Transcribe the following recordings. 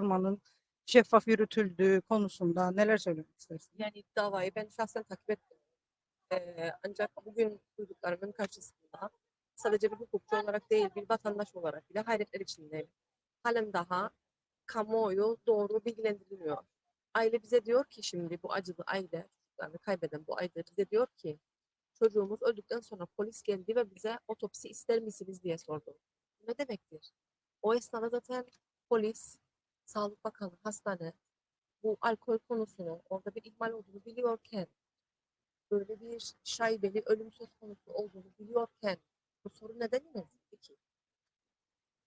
soruşturmanın şeffaf yürütüldüğü konusunda neler söylemek istersin? Yani davayı ben şahsen takip ettim. Ee, ancak bugün duyduklarımın karşısında sadece bir hukukçu olarak değil bir vatandaş olarak bile hayretler içindeyim. Halen daha kamuoyu doğru bilgilendirilmiyor. Aile bize diyor ki şimdi bu acılı aile, çocuklarını kaybeden bu aile bize diyor ki çocuğumuz öldükten sonra polis geldi ve bize otopsi ister misiniz diye sordu. Ne demektir? O esnada zaten polis, Sağlık Bakanı, hastane bu alkol konusunu orada bir ihmal olduğunu biliyorken böyle bir şaibeli ölüm söz konusu olduğunu biliyorken bu soru neden yöneltildi ki?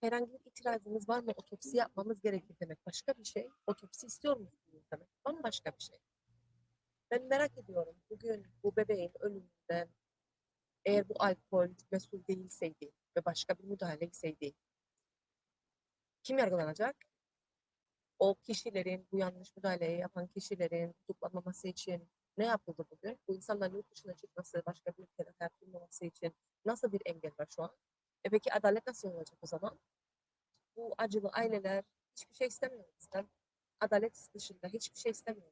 Herhangi bir itirazımız var mı? Otopsi yapmamız gerekir demek başka bir şey. Otopsi istiyor musunuz demek bambaşka bir şey. Ben merak ediyorum bugün bu bebeğin ölümünden eğer bu alkol mesul değilseydi ve başka bir müdahale etseydi kim yargılanacak? O kişilerin, bu yanlış müdahaleyi yapan kişilerin tutuklanmaması için ne yapıldı bugün? Bu insanların yurt dışına çıkması, başka bir ülkede hayat bulmaması için nasıl bir engel var şu an? E peki adalet nasıl olacak o zaman? Bu acılı aileler hiçbir şey istemiyor bizden. Adalet dışında hiçbir şey istemiyor.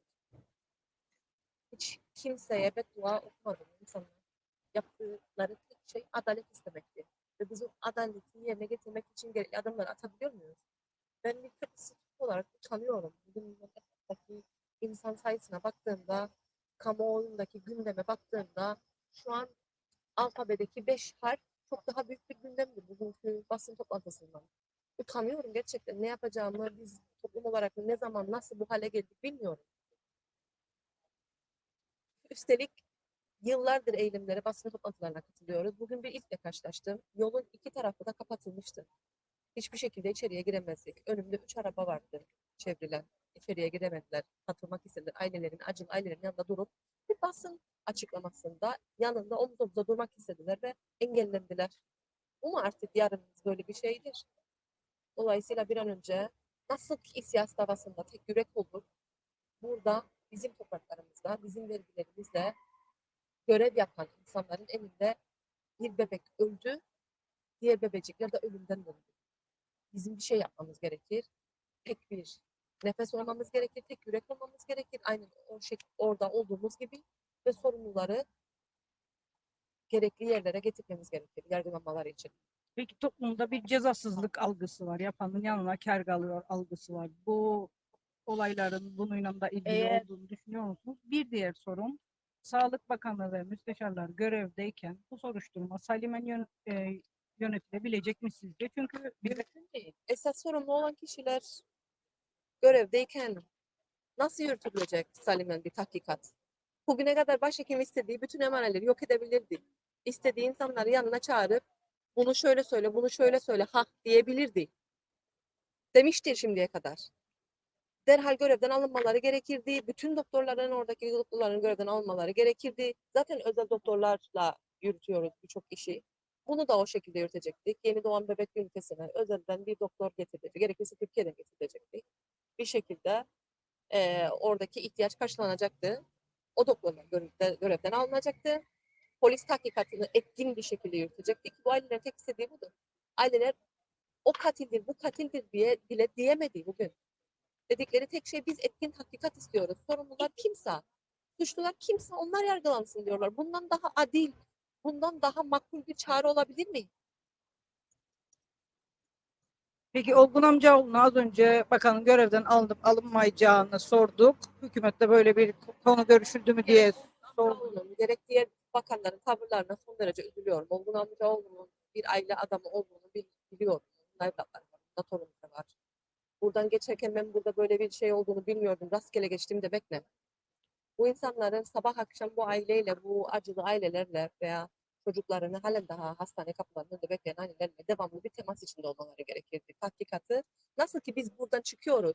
Hiç kimseye beddua okumadı bu insanlar. Yaptıkları tek şey adalet istemekti. Ve biz o adaleti yerine getirmek için gerekli adımları atabiliyor muyuz? Ben bir Kıbrıs olarak utanıyorum. Bugün memleketteki insan sayısına baktığımda, kamuoyundaki gündeme baktığımda şu an alfabedeki beş harf çok daha büyük bir gündemdi bugünkü basın toplantısından. Utanıyorum gerçekten ne yapacağımı biz toplum olarak ne zaman nasıl bu hale geldik bilmiyorum. Üstelik yıllardır eylemlere, basın toplantılarına katılıyoruz. Bugün bir ilkle karşılaştım. Yolun iki tarafı da kapatılmıştı hiçbir şekilde içeriye giremezdik. Önümde üç araba vardı çevrilen. İçeriye giremediler. Katılmak istediler. Ailelerin, acil ailelerin yanında durup bir basın açıklamasında yanında omuz omuza durmak istediler ve engellendiler. Ama artık yarınımız böyle bir şeydir. Dolayısıyla bir an önce nasıl ki İSİAS davasında tek yürek olduk, burada bizim topraklarımızda, bizim vergilerimizle görev yapan insanların elinde bir bebek öldü, diğer bebecikler de ölümden döndü bizim bir şey yapmamız gerekir. Tek bir nefes olmamız gerekir, tek yürek olmamız gerekir. Aynen o şekilde orada olduğumuz gibi ve sorumluları gerekli yerlere getirmemiz gerekir yargılanmaları için. Peki toplumda bir cezasızlık algısı var. Yapanın yanına kar kalıyor algısı var. Bu olayların bununla da ilgili Eğer- olduğunu düşünüyor musunuz? Bir diğer sorum, Sağlık Bakanı ve müsteşarlar görevdeyken bu soruşturma salimen yön, e, yönetilebilecek mi sizce? Çünkü bir Mümkün değil. Esas sorumlu olan kişiler görevdeyken nasıl yürütülecek Salim'in bir tahkikat? Bugüne kadar başhekim istediği bütün emaneleri yok edebilirdi. İstediği insanları yanına çağırıp bunu şöyle söyle, bunu şöyle söyle, ha diyebilirdi. Demiştir şimdiye kadar. Derhal görevden alınmaları gerekirdi. Bütün doktorların oradaki doktorların görevden alınmaları gerekirdi. Zaten özel doktorlarla yürütüyoruz birçok işi. Bunu da o şekilde yürütecektik. Yeni doğan bebek ünitesine özelden bir doktor getirecektik. Gerekirse Türkiye'den getirecektik. Bir şekilde eee, oradaki ihtiyaç karşılanacaktı. O doktorlar görevden, görevden alınacaktı. Polis tahkikatını etkin bir şekilde yürütecektik. Bu ailelerin tek istediği budur. Aileler o katildir, bu katildir diye bile diyemedi bugün. Dedikleri tek şey biz etkin tahkikat istiyoruz. Sorumlular kimse, suçlular kimse onlar yargılansın diyorlar. Bundan daha adil, bundan daha makbul bir çare olabilir mi? Peki Olgun Amcaoğlu'na az önce bakanın görevden alınıp alınmayacağını sorduk. Hükümette böyle bir konu görüşüldü mü diye sorduk. Gerek diğer bakanların tavırlarına son derece üzülüyorum. Olgun Amcaoğlu'nun bir aile adamı olduğunu bil- biliyorum. Onun evlatları var, onda torunları var. Buradan geçerken ben burada böyle bir şey olduğunu bilmiyordum. Rastgele geçtim de bekle. Bu insanların sabah akşam bu aileyle, bu acılı ailelerle veya çocuklarını halen daha hastane kapılarında önünde bekleyen ailelerle devamlı bir temas içinde olmaları gerekirdi. Tahkikatı nasıl ki biz buradan çıkıyoruz,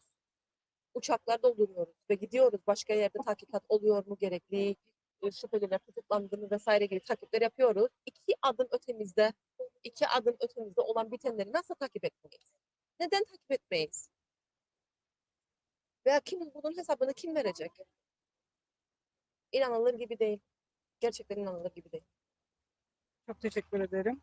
uçaklar dolduruyoruz ve gidiyoruz başka yerde tahkikat oluyor mu gerekli, e, şüpheliler tutuklandı mı vesaire gibi takipler yapıyoruz. İki adım ötemizde, iki adım ötemizde olan bitenleri nasıl takip etmeyiz? Neden takip etmeyiz? Veya kim bunun hesabını kim verecek? İnanılır gibi değil. Gerçekten inanılır gibi değil. Çok teşekkür ederim.